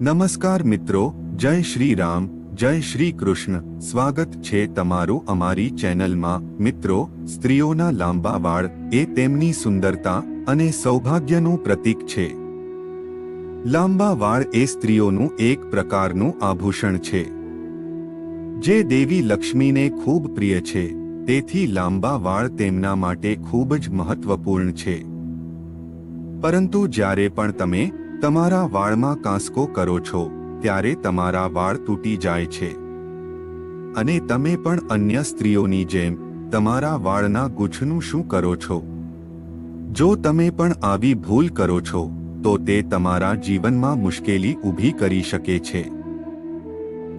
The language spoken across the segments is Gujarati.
નમસ્કાર મિત્રો, જય શ્રી રામ, જય શ્રી કૃષ્ણ. સ્વાગત છે તમારું અમારી ચેનલમાં. મિત્રો, સ્ત્રીઓના લાંબા વાળ એ તેમની સુંદરતા અને સૌભાગ્યનું પ્રતીક છે. લાંબા વાળ એ સ્ત્રીઓનું એક પ્રકારનું આભૂષણ છે. જે દેવી લક્ષ્મીને ખૂબ પ્રિય છે, તેથી લાંબા વાળ તેમના માટે ખૂબ જ મહત્વપૂર્ણ છે. પરંતુ જ્યારે પણ તમે તમારા વાળમાં કાંસકો કરો છો, ત્યારે તમારા વાળ તૂટી જાય છે. અને તમે પણ અન્ય સ્ત્રીઓની જેમ, તમારા વાળના ગુચ્છનું શું કરો છો? જો તમે પણ આવી ભૂલ કરો છો, તો તે તમારા જીવનમાં મુશ્કેલી ઊભી કરી શકે છે.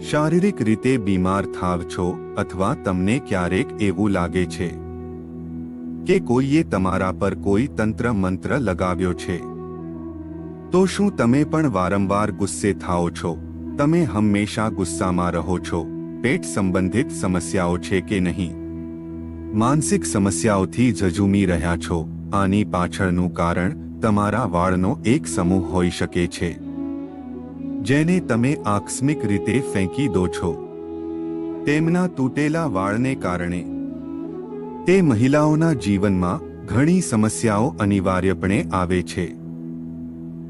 શારીરિક રીતે બીમાર થાવ છો, અથવા તમને ક્યારેક એવું લાગે છે કે કોઈએ તમારા પર કોઈ તંત્ર મંત્ર લગાવ્યો છે. તો શું તમે પણ વારંવાર ગુસ્સે થાઓ છો? તમે હંમેશા ગુસ્સામાં રહો છો. પેટ સંબંધિત સમસ્યાઓ છે કે નહીં? માનસિક સમસ્યાઓથી ઝઝૂમી રહ્યા છો. આની પાછળનું કારણ તમારા વાળનો એક સમૂહ હોઈ શકે છે. જેને તમે આકસ્મિક રીતે ફેંકી દો છો. તેમના તૂટેલા વાળને કારણે. તે મહિલાઓના જીવનમાં ઘણી સમસ્યાઓ અનિવાર્યપણે આવે છે.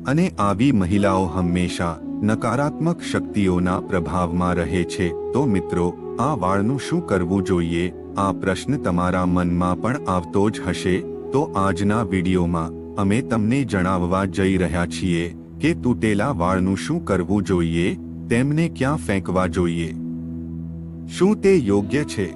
અને આવી મહિલાઓ હંમેશા નકારાત્મક શક્તિઓના પ્રભાવમાં રહે છે. તો મિત્રો, આ વાળનું શું કરવું જોઈએ? આ પ્રશ્ન તમારા મનમાં પણ આવતો જ હશે. તો આજના વિડીયોમાં અમે તમને જણાવવા જઈ રહ્યા છીએ કે તૂટેલા વાળનું શું કરવું જોઈએ? તેમને ક્યાં ફેંકવા જોઈએ? શું તે યોગ્ય છે?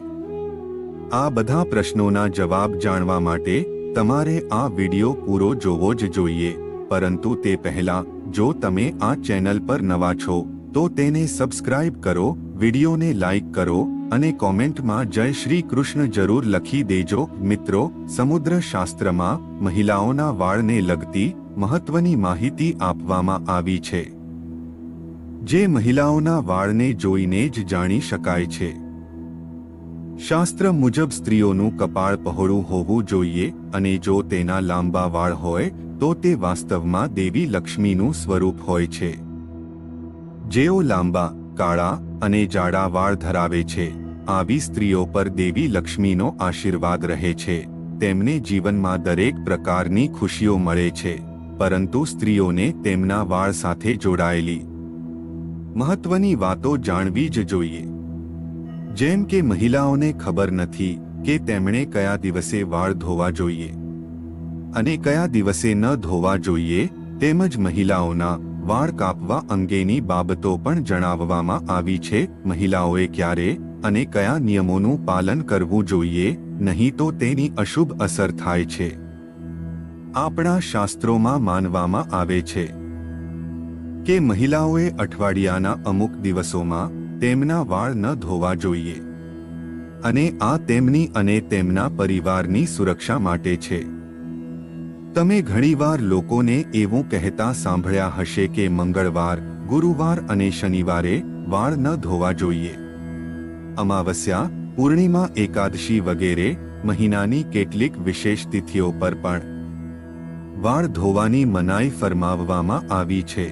આ બધા પ્રશ્નોના જવાબ જાણવા માટે તમારે આ વીડિયો પૂરો જોવો જ જોઈએ. પરંતુ તે પહેલા, જો તમે આ ચેનલ પર નવા છો, તો તેને સબસ્ક્રાઇબ કરો, વિડીયોને લાઇક કરો, અને કોમેન્ટમાં જય શ્રી કૃષ્ણ જરૂર લખી દેજો. મિત્રો સમુદ્ર શાસ્ત્રમાં મહિલાઓના વાળને લગતી મહત્વની માહિતી આપવામાં આવી છે. જે મહિલાઓના વાળને જોઈને જ જાણી શકાય છે. શાસ્ત્ર મુજબ સ્ત્રીઓનું કપાળ પહોળું હોવું જોઈએ, અને જો તેના લાંબા વાળ હોય તો તે વાસ્તવમાં દેવી લક્ષ્મીનું સ્વરૂપ હોય છે. જેઓ લાંબા, કાળા અને જાડા વાળ ધરાવે છે, આવી સ્ત્રીઓ પર દેવી લક્ષ્મીનો આશીર્વાદ રહે છે. તેમને જીવનમાં દરેક પ્રકારની ખુશીઓ મળે છે, પરંતુ સ્ત્રીઓને તેમના વાળ સાથે જોડાયેલી મહત્વની વાતો જાણવી જ જોઈએ. જેમ કે મહિલાઓને ખબર નથી કે તેમણે કયા દિવસે વાળ ધોવા જોઈએ. અને કયા દિવસે ન ધોવા જોઈએ તેમજ મહિલાઓના વાળ કાપવા અંગેની બાબતો પણ જણાવવામાં આવી છે. મહિલાઓએ ક્યારે અને કયા નિયમોનું પાલન કરવું જોઈએ નહીં તો તેની અશુભ અસર થાય છે. આપણા શાસ્ત્રોમાં માનવામાં આવે છે કે મહિલાઓએ અઠવાડિયાના અમુક દિવસોમાં તેમના વાળ ન ધોવા જોઈએ. અને આ તેમની અને તેમના પરિવારની સુરક્ષા માટે છે. તમે ઘણીવાર લોકોને એવું કહેતા સાંભળ્યા હશે કે મંગળવાર, ગુરુવાર અને શનિવારે વાળ ન ધોવા જોઈએ. અમાવસ્યા, પૂર્ણિમા, એકાદશી વગેરે મહિનાની કેટલીક વિશેષ તિથિઓ પર પણ વાળ ધોવાની મનાઈ ફરમાવવામાં આવી છે.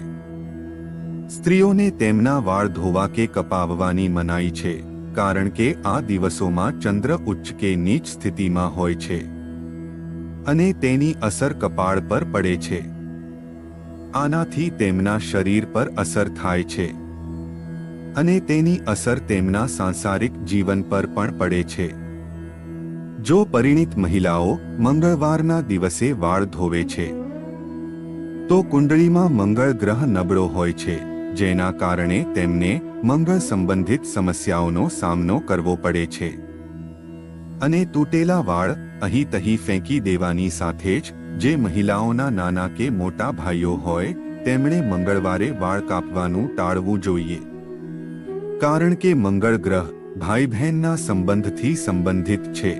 સ્ત્રીઓને તેમના વાળ ધોવા કે કપાવવાની મનાઈ છે, કારણ કે આ દિવસોમાં ચંદ્ર ઉચ્ચ કે નીચ સ્થિતિમાં હોય છે. અને તેની અસર કપાળ પર પડે છે. આનાથી તેમના શરીર પર અસર થાય છે. અને તેની અસર તેમના સાંસારિક જીવન પર પણ પડે છે. જો પરિણિત મહિલાઓ મંગળવારના દિવસે વાળ ધોવે છે, તો કુંડળીમાં મંગળ ગ્રહ નબળો હોય છે, જેના કારણે તેમને મંગળ સંબંધિત સમસ્યાઓનો સામનો કરવો પડે છે. અને તૂટેલા વાળ અહીં તહીં ફેંકી દેવાની સાથે જ જે મહિલાઓના નાના કે મોટા ભાઈઓ હોય, તેમણે મંગળવારે વાળ કાપવાનું ટાળવું જોઈએ. કારણ કે મંગળ ગ્રહ ભાઈ બહેનના સંબંધથી સંબંધિત છે.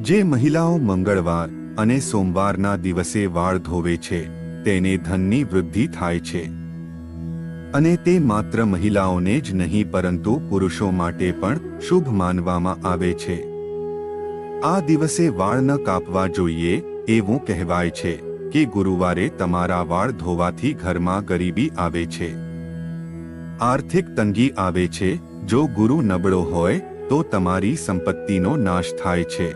જે મહિલાઓ મંગળવાર અને સોમવારના દિવસે વાળ ધોવે છે, તેને ધનની વૃદ્ધિ થાય છે. અને તે માત્ર મહિલાઓને જ નહીં, પરંતુ પુરુષો માટે પણ શુભ માનવામાં આવે છે. આ દિવસે વાળ ન કાપવા જોઈએ, એવું કહેવાય છે કે ગુરુવારે તમારા વાળ ધોવાથી ઘરમાં ગરીબી આવે છે. આર્થિક તંગી આવે છે, જો ગુરુ નબળો હોય, તો તમારી સંપત્તિનો નાશ થાય છે.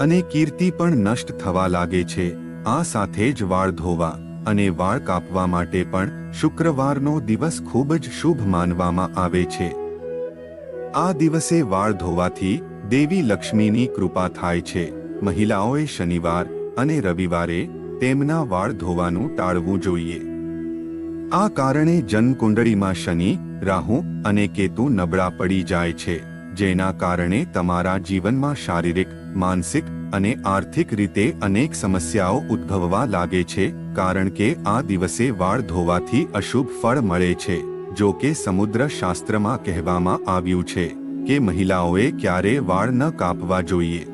અને કીર્તિ પણ નષ્ટ થવા લાગે છે, આ સાથે જ વાળ ધોવા. અને વાળ કાપવા માટે પણ શુક્રવારનો દિવસ ખૂબ જ શુભ માનવામાં આવે છે. આ દિવસે વાળ ધોવાથી દેવી લક્ષ્મીની કૃપા થાય છે. મહિલાઓએ શનિવાર અને રવિવારે તેમના વાળ ધોવાનું ટાળવું જોઈએ. આ કારણે જન્મકુંડળીમાં શનિ, રાહુ અને કેતુ નબળા પડી જાય છે, જેના કારણે તમારા જીવનમાં શારીરિક માનસિક અને આર્થિક રીતે અનેક સમસ્યાઓ ઉદ્ભવવા લાગે છે, કારણ કે આ દિવસે વાળ ધોવાથી અશુભ ફળ મળે છે, જો કે સમુદ્ર શાસ્ત્રમાં કહેવામાં આવ્યું છે કે મહિલાઓએ ક્યારે વાળ ન કાપવા જોઈએ.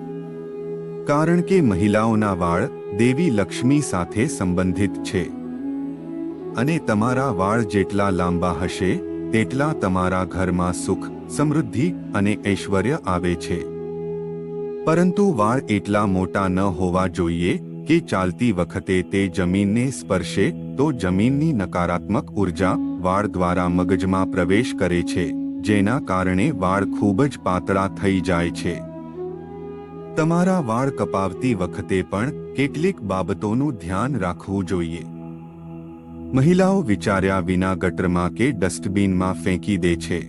કારણ કે મહિલાઓના વાળ દેવી લક્ષ્મી સાથે સંબંધિત છે. અને તમારા વાળ જેટલા લાંબા હશે, તેટલા તમારા ઘરમાં સુખ, સમૃદ્ધિ અને ઐશ્વર્ય આવે છે. પરંતુ વાળ એટલા મોટા ન હોવા જોઈએ કે ચાલતી વખતે તે જમીનને સ્પર્શે તો જમીનની નકારાત્મક ઊર્જા વાળ દ્વારા મગજમાં પ્રવેશ કરે છે, જેના કારણે વાળ ખૂબ જ પાતળા થઈ જાય છે. તમારા વાળ કપાવતી વખતે પણ કેટલીક બાબતોનું ધ્યાન રાખવું જોઈએ. મહિલાઓ વિચાર્યા વિના ગટરમાં કે ડસ્ટબિનમાં ફેંકી દે છે.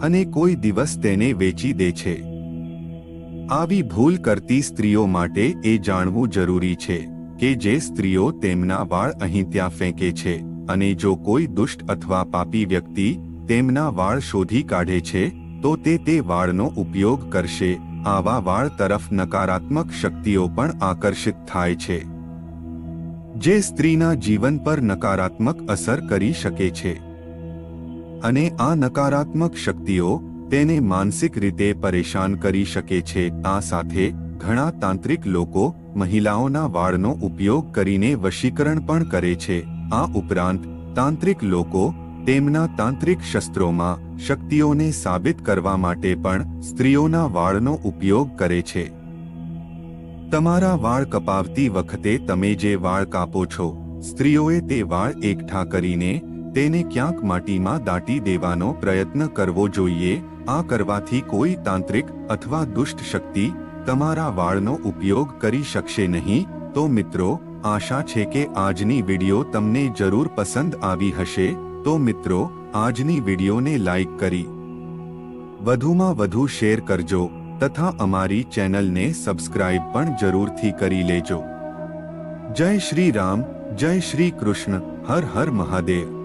અને કોઈ દિવસ તેને વેચી દે છે. આવી ભૂલ કરતી સ્ત્રીઓ માટે એ જાણવું જરૂરી છે કે જે સ્ત્રીઓ તેમના વાળ અહીં ત્યાં ફેંકે છે અને જો કોઈ દુષ્ટ અથવા પાપી વ્યક્તિ તેમના વાળ શોધી કાઢે છે, તો તે તે વાળનો ઉપયોગ કરશે. આવા વાળ તરફ નકારાત્મક શક્તિઓ પણ આકર્ષિત થાય છે. જે સ્ત્રીના જીવન પર નકારાત્મક અસર કરી શકે છે. અને આ નકારાત્મક શક્તિઓ તેને માનસિક રીતે પરેશાન કરી શકે છે. આ સાથે ઘણા તાંત્રિક લોકો મહિલાઓના વાળનો ઉપયોગ કરીને વશીકરણ પણ કરે છે. આ ઉપરાંત, તાંત્રિક લોકો તેમના તાંત્રિક શસ્ત્રોમાં શક્તિઓને સાબિત કરવા માટે પણ સ્ત્રીઓના વાળનો ઉપયોગ કરે છે. તમારા વાળ કપાવતી વખતે તમે જે વાળ કાપો છો, સ્ત્રીઓએ તે વાળ એકઠા કરીને તેને ક્યાંક માટીમાં દાટી દેવાનો પ્રયત્ન કરવો જોઈએ આ કરવાથી કોઈ તાંત્રિક અથવા દુષ્ટ શક્તિ તમારા વાળનો ઉપયોગ કરી શકશે નહીં. તો મિત્રો, આશા છે કે આજની વીડિયો તમને જરૂર પસંદ આવી હશે. તો મિત્રો, આજની વિડીયોને લાઇક કરી વધુમાં વધુ શેર કરજો તથા અમારી ચેનલને સબસ્ક્રાઇબ પણ જરૂરથી કરી લેજો. જય શ્રી રામ, જય શ્રી કૃષ્ણ, હર હર મહાદેવ.